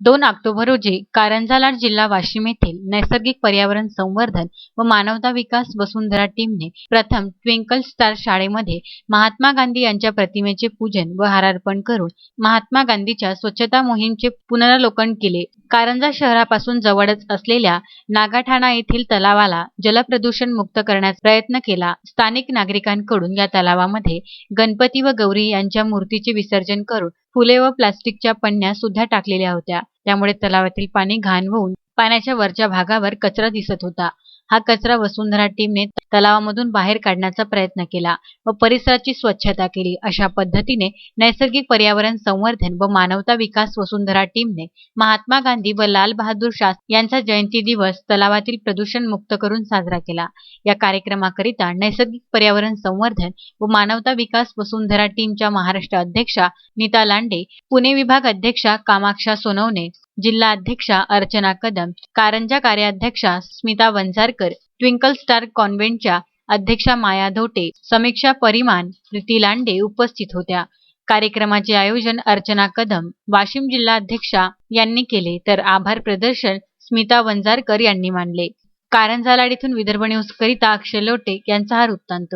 दोन ऑक्टोबर रोजी कारंजा जिल्हा वाशिम येथील नैसर्गिक पर्यावरण संवर्धन व मानवता विकास वसुंधरा टीमने प्रथम ट्विंकल स्टार शाळेमध्ये महात्मा गांधी यांच्या प्रतिमेचे पूजन व हारार्पण करून महात्मा गांधीच्या स्वच्छता मोहीमचे पुनरावलोकन केले. कारंजा शहरापासून जवळच असलेल्या नागाठाणा येथील तलावाला जलप्रदूषण मुक्त करण्याचा प्रयत्न केला. स्थानिक नागरिकांकडून या तलावामध्ये गणपती व गौरी यांच्या मूर्तीचे विसर्जन करून फुले व प्लास्टिकच्या पन्न्या सुद्धा टाकलेल्या होत्या. त्यामुळे तलावातील पाणी घाण होऊन पाण्याच्या वरच्या भागावर कचरा दिसत होता. हा कचरा वसुंधरा टीमने तलावामधून बाहेर काढण्याचा प्रयत्न केला व परिसराची स्वच्छता केली. अशा पद्धतीने नैसर्गिक पर्यावरण संवर्धन व मानवता विकास वसुंधरा टीमने महात्मा गांधी व लाल बहादूर शास्त्री यांचा जयंती दिवस तलावातील प्रदूषण मुक्त करून साजरा केला. या कार्यक्रमाकरिता नैसर्गिक पर्यावरण संवर्धन व मानवता विकास वसुंधरा टीमच्या महाराष्ट्र अध्यक्षा नीता लांडे पुणे विभाग अध्यक्षा कामाक्षा सोनवणे जिल्हा अध्यक्षा अर्चना कदम कारंजा कार्याध्यक्षा स्मिता वंजारकर ट्विंकल स्टार कॉन्व्हेंटच्या अध्यक्षा माया धोटे समीक्षा परिमान प्रीती लांडे उपस्थित होत्या. कार्यक्रमाचे आयोजन अर्चना कदम वाशिम जिल्हा अध्यक्षा यांनी केले तर आभार प्रदर्शन स्मिता वंजारकर यांनी मानले. कारंजा लाड इथून विदर्भ न्यूज करिता अक्षय लोटे यांचा हा वृत्तांत.